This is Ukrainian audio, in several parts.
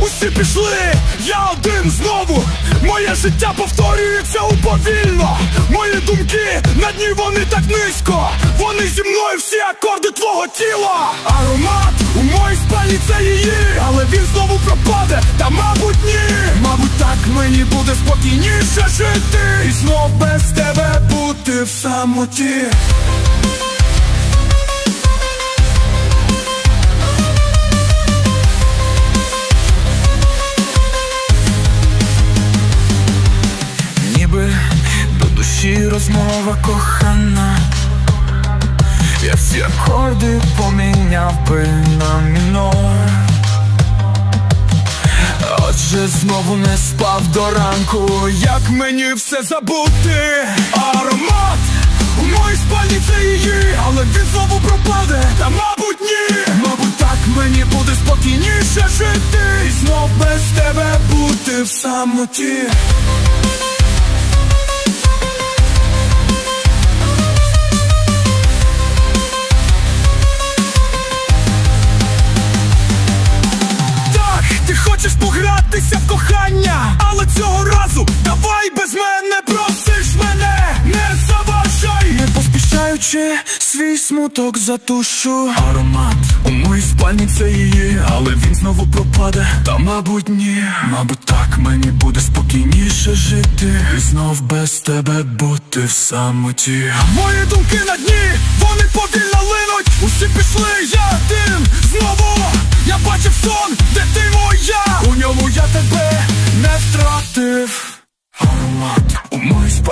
Усі пішли, я один знову. Моє життя повторюється уповільно. Мої думки на дні вони так низько. Вони зі мною всі акорди твого тіла. Аромат у моїй спальні це її, але він знову пропаде. Та мабуть ні. Мабуть, так мені буде спокійніше жити. І знов без тебе бути в самоті. Розмова кохана. Я всі акорди поміняв би на мінор. Отже знову не спав до ранку. Як мені все забути? Аромат у моїй спальні це її Але він знову пропаде. Та мабуть ні. Мабуть так мені буде спокійніше жити. І знов без тебе бути в самоті поспішаючи свій смуток затушу. Аромат у моїй спальні це її, але він знову пропаде. Та мабуть, ні, мабуть, так мені буде спокійніше жити. І знов без тебе бути в самоті. Мої думки на дні,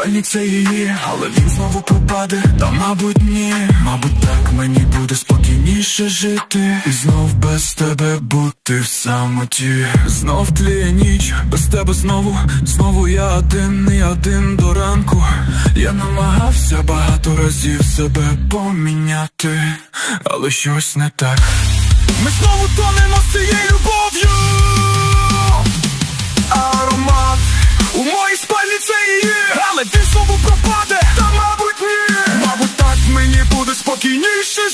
моїй це її, але він знову пропаде. Та мабуть, ні, мабуть, так мені буде спокійніше жити. І знов без тебе бути в самоті. Знов тліє ніч, без тебе знову, знову я один, не один до ранку. Я намагався багато разів себе поміняти, але щось не так. Ми знову тонемо з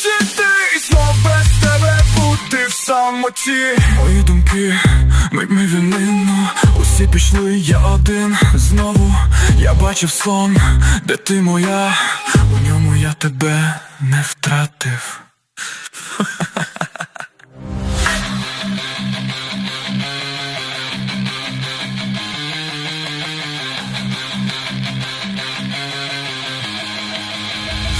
жити. І знов без тебе бути в самоті. Мої думки, митьми вінину Усі пішли, я один знову. Я бачив сон, де ти моя. У ньому я тебе не втратив.